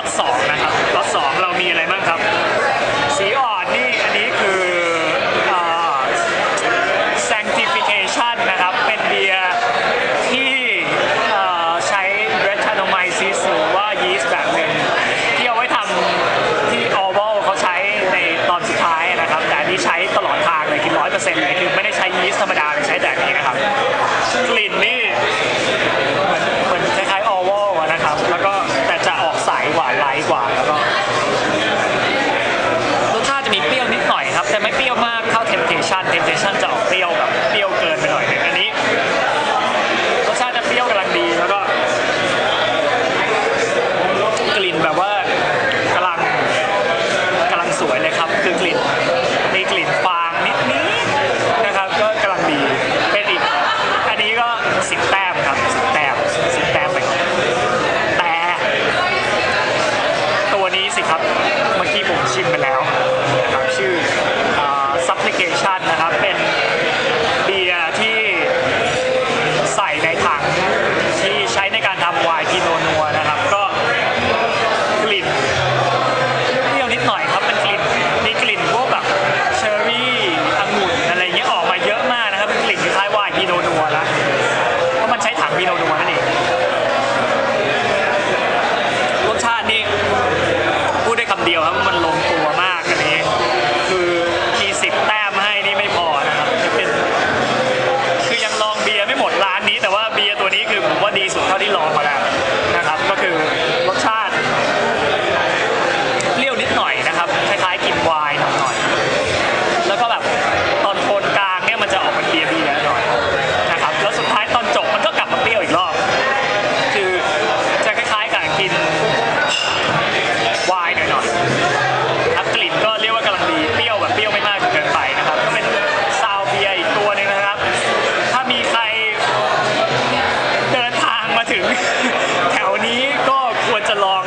็อตสองนะครับล็อตสองเรามีอะไรบ้างครับ สีอ่อนนี่อันนี้คืออ่อ sanctification นะครับ เป็นเบียร์ที่อ่อใช้ b r e t a n o m y c e s หรือว่ายีสต์แบบา Temptation Temptation จะออกเปรี้ยวแบบเปรี้ยวเกินไปหน่อยหนึงอันนี้รสชาติจะเปรี้ยวกำลังดีแล้วก็กลิ่นแบบว่ากำลังกำลังสวยเลยครับ คือกลิ่นมีกลิ่นฟางนิดนิดๆนะครับ ก็กำลังดีเป็นอีกอันนี้ก็สิบแต้มครับสิบแต้มสิบแต้มไปก่อนแต่ ตัวนี้สิครับ เมื่อกี้ผมชิมไปแล้วนะครับชื่ออ่า supplication นะครับ เป็นเบียร์ที่ใส่ในถังที่ใช้ในการทำไวน์พิโนนัวนะครับ ก็กลิ่นเปรี้ยวนิดหน่อยครับเป็นกลิ่นมีกลิ่นพวกแบบเชอร์รี่องุ่นอะไรเงี้ยออกมาเยอะมากนะครับเป็นกลิ่นคล้ายๆไวน์พิโนนัวแล้วเพรา ใช้ถังพิโนนัวนั่นเองรสชาตินี่พูดได้คำเดียวครับมันลงตัวมากอันนี้ คือมีสิบแต้มให้นี่ไม่พอนะครับจะเป็นคือยังลองเบียร์ไม่หมดร้านนี้ แต่ว่าเบียร์ตัวนี้คือผมว่าดีสุดเท่าที่ลองมาแล้ว แถวนี้ก็ควรจะลอง